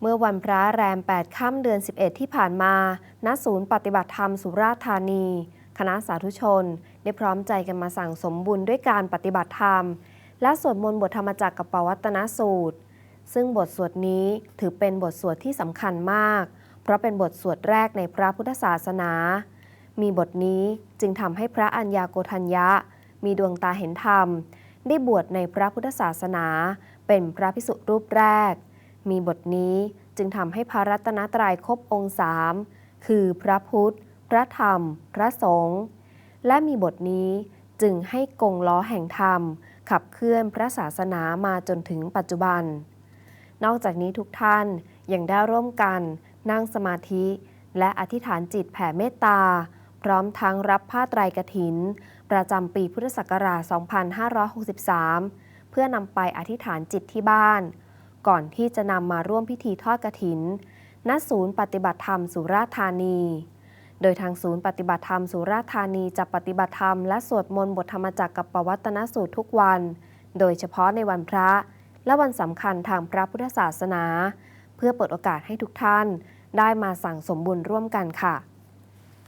เมื่อวันพระแรม 8 ค่ำเดือน 11 ที่ผ่านมา ณ ศูนย์ปฏิบัติธรรมสุราษฎร์ธานี คณะสาธุชน ได้พร้อมใจกันมาสั่งสมบุญด้วยการปฏิบัติธรรม และสวดมนต์บทธรรมจักรกับปวัตนสูตร ซึ่งบทสวดนี้ถือเป็นบทสวดที่สำคัญมาก เพราะเป็นบทสวดแรกในพระพุทธศาสนา มีบทนี้จึงทำให้พระอัญญาโกทัญญะ มีดวงตาเห็นธรรม ได้บวชในพระพุทธศาสนา เป็นพระภิกษุรูปแรก มีบทนี้จึงทำให้พระรัตนตรัยครบองค์สามคือพระพุทธ พระธรรม พระสงฆ์และมีบทนี้จึงให้กงล้อแห่งธรรม ขับเคลื่อนพระศาสนามาจนถึงปัจจุบัน นอกจากนี้ทุกท่านยังได้ร่วมกัน นั่งสมาธิ และอธิษฐานจิตแผ่เมตตา พร้อมทั้งรับผ้าไตรกฐิน ประจำปีพุทธศักราช 2563 เพื่อนำไปอธิษฐานจิตที่บ้าน ก่อนที่จะนำมาร่วมพิธีทอดกฐิน ณ ศูนย์ปฏิบัติธรรมสุราษฎร์ธานี โดยทางศูนย์ปฏิบัติธรรมสุราษฎร์ธานีจะปฏิบัติธรรมและสวดมนต์บทธรรมจักรกับปวัตนสูตรทุกวัน โดยเฉพาะในวันพระ และวันสำคัญทางพระพุทธศาสนา เพื่อเปิดโอกาสให้ทุกท่าน ได้มาสั่งสมบุญร่วมกันค่ะ